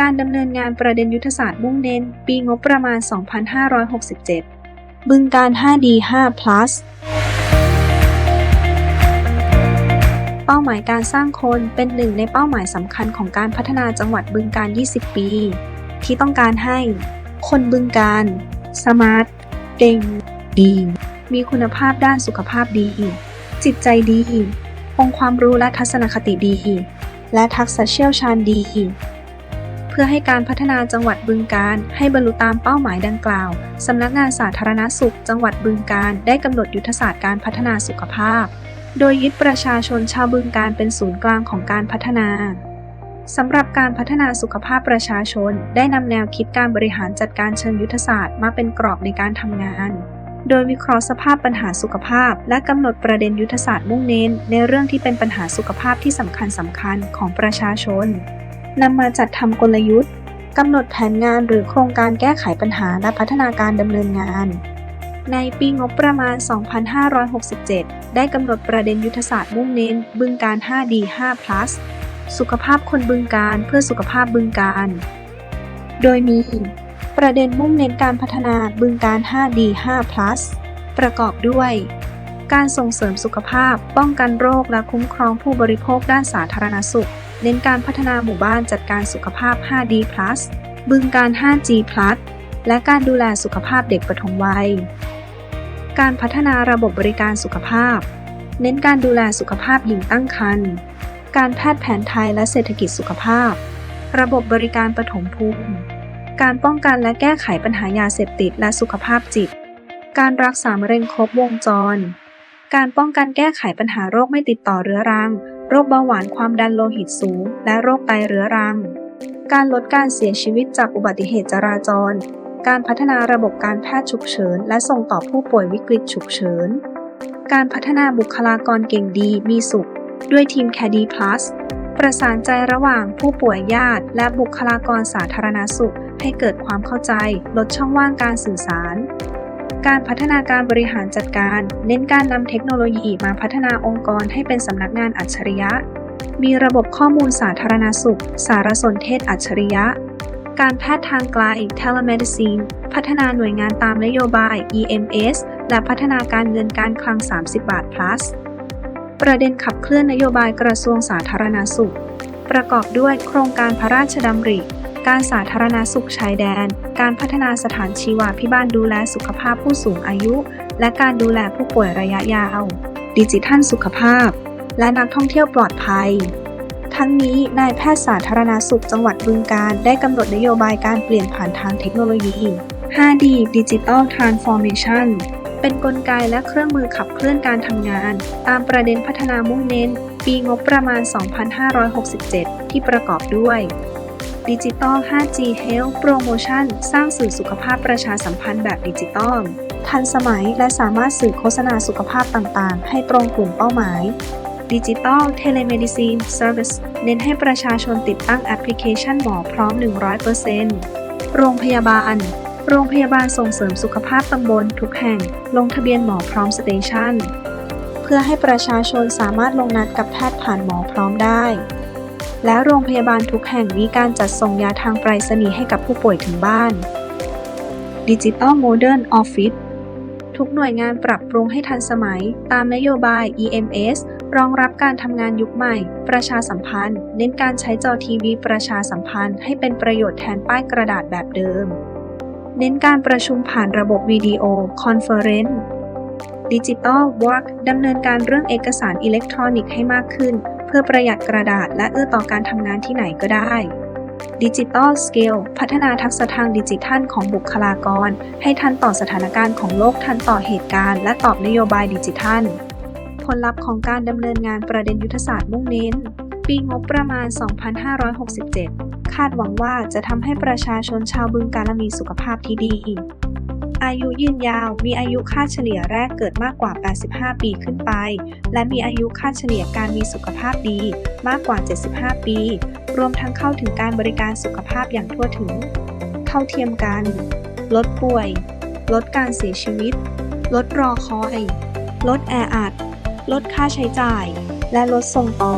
การดำเนินงานประเด็นยุทธศาสตร์มุ่งเน้น ปีงบประมาณ 2567 บึงการ 5D 5 plus เป้าหมายการสร้างคนเป็นหนึ่งในเป้าหมายสำคัญของการพัฒนาจังหวัดบึงการ 20 ปี ที่ต้องการให้ คนบึงการ สมาร์ทเก่ง ดี มีคุณภาพด้านสุขภาพดี จิตใจดีองความรู้และทัศนคติดี และทักษะเชี่ยวชาญดี เพื่อให้การพัฒนาจังหวัดบึงการให้บรรลุตามเป้าหมายดังกล่าวสำนักงานสาธารณสุข จังหวัดบึงการได้กำหนดยุทธศาสตร์การพัฒนาสุขภาพ โดยยึดประชาชนชาวบึงการเป็นศูนย์กลางของการพัฒนาสำหรับการพัฒนาสุขภาพประชาชน ได้นำแนวคิดการบริหารจัดการเชิงยุทธศาสตร์มาเป็นกรอบในการทำงาน โดยวิเคราะห์สภาพปัญหาสุขภาพ และกำหนดประเด็นยุทธศาสตร์มุ่งเน้น ในเรื่องที่เป็นปัญหาสุขภาพที่สำคัญสำคัญของประชาชน นำมาจัดทำกลยุทธ์กำหนดแผนงานหรือโครงการแก้ไขปัญหาและพัฒนาการดำเนินงาน ในปีงบประมาณ 2567 ได้กำหนดประเด็นยุทธศาสตร์มุ่งเน้น บึงการ 5D 5 plus สุขภาพคนบึงการเพื่อสุขภาพบึงการ โดยมี ประเด็นมุ่งเน้นการพัฒนาบึงการ 5D 5 plus ประกอบด้วย การส่งเสริมสุขภาพ ป้องกันโรคและคุ้มครองผู้บริโภคด้านสาธารณสุข เน้นการพัฒนาหมู่บ้านจัดการสุขภาพ 5D บึงการ 5G และการดูแลสุขภาพเด็กปฐมวัย การพัฒนาระบบบริการสุขภาพ เน้นการดูแลสุขภาพหญิงตั้งครรภ์ การแพทย์แผนไทยและเศรษฐกิจสุขภาพ ระบบบริการปฐมภูมิ การป้องกันและแก้ไขปัญหายาเสพติดและสุขภาพจิต การรักษามะเร็งครบวงจร การป้องกันแก้ไขปัญหาโรคไม่ติดต่อเรื้อรัง โรคเบาหวานความดันโลหิตสูง และโรคไตเรื้อรัง การลดการเสียชีวิตจากอุบัติเหตุจราจร การพัฒนาระบบการแพทย์ฉุกเฉิน และส่งต่อผู้ป่วยวิกฤตฉุกเฉิน การพัฒนาบุคลากรเก่งดีมีสุข ด้วยทีม c a d y Plus ประสานใจระหว่างผู้ป่วยญาติ และบุคลากรสาธารณสุข ให้เกิดความเข้าใจ ลดช่องว่างการสื่อสาร การพัฒนาการบริหารจัดการ เน้นการนำเทคโนโลยีมาพัฒนาองค์กรให้เป็นสำนักงานอัจฉริยะ มีระบบข้อมูลสาธารณสุข สารสนเทศอัจฉริยะ การแพทย์ทางไกล telemedicine พัฒนาหน่วยงานตามนโยบาย EMS และพัฒนาการเงินการคลัง 30 บาท plus ประเด็นขับเคลื่อนนโยบายกระทรวงสาธารณสุข ประกอบด้วยโครงการพระราชดำริ การสาธารณสุขชายแดน การพัฒนาสถานชีวาพิบาลดูแลสุขภาพผู้สูงอายุ และการดูแลผู้ป่วยระยะยาว ดิจิทัลสุขภาพ และนักท่องเที่ยวปลอดภัย ทั้งนี้นายแพทย์สาธารณสุขจังหวัดบึงการ ได้กำหนดนโยบายการเปลี่ยนผ่านทางเทคโนโลยี 5D Digital Transformation เป็นนกลไกและเครื่องมือขับเคลื่อนการทำงาน ตามประเด็นพัฒนามุ่งเน้น ปีงบประมาณ 2567 ที่ประกอบด้วย Digital 5G Health Promotion สร้างสื่อสุขภาพประชาสัมพันธ์แบบดิจิตอล ทันสมัยและสามารถสื่อโฆษณาสุขภาพต่างๆ ให้ตรงกลุ่มเป้าหมาย Digital Telemedicine Service เน้นให้ประชาชนติดตั้งแอปพลิเคชันหมอพร้อม 100%โรงพยาบาล โรงพยาบาลส่งเสริมสุขภาพตำบลทุกแห่ง ลงทะเบียนหมอพร้อมสเตชันเพื่อให้ประชาชนสามารถลงนัดกับแพทย์ผ่านหมอพร้อมได้ และโรงพยาบาลทุกแห่งมีการจัดส่งยาทางไปรษณีย์ให้กับผู้ป่วยถึงบ้าน Digital Modern Office ทุกหน่วยงานปรับปรุงให้ทันสมัย ตามนโยบาย EMS รองรับการทำงานยุคใหม่ ประชาสัมพันธ์ เน้นการใช้จอทีวีประชาสัมพันธ์ให้เป็นประโยชน์แทนป้ายกระดาษแบบเดิม เน้นการประชุมผ่านระบบวิดีโอคอนเฟอเรนซ์ดิจิตอลวอร์กดำเนินการเรื่องเอกสารอิเล็กทรอนิกส์ให้มากขึ้น เพื่อประหยัดกระดาษและเอื้อต่อการทำงานที่ไหนก็ได้ดิจิตอลสเกลพัฒนาทักษะทางดิจิทัลของบุคลากร ให้ทันต่อสถานการณ์ของโลกทันต่อเหตุการณ์ และตอบนโยบายดิจิทัล ผลลัพธ์ของการดำเนินงานประเด็นยุทธศาสตร์มุ่งเน้น ปีงบประมาณ 2567 คาดหวังว่าจะทำให้ประชาชนชาวบึงกาฬมีสุขภาพที่ดี อายุยืนยาว มีอายุค่าเฉลี่ยแรกเกิดมากกว่า 85 ปีขึ้นไป และมีอายุค่าเฉลี่ยการมีสุขภาพดีมากกว่า 75 ปี รวมทั้งเข้าถึงการบริการสุขภาพอย่างทั่วถึง เท่าเทียมกัน ลดป่วย ลดการเสียชีวิต ลดรอคอย ลดแออัด ลดค่าใช้จ่าย และลดส่งต่อ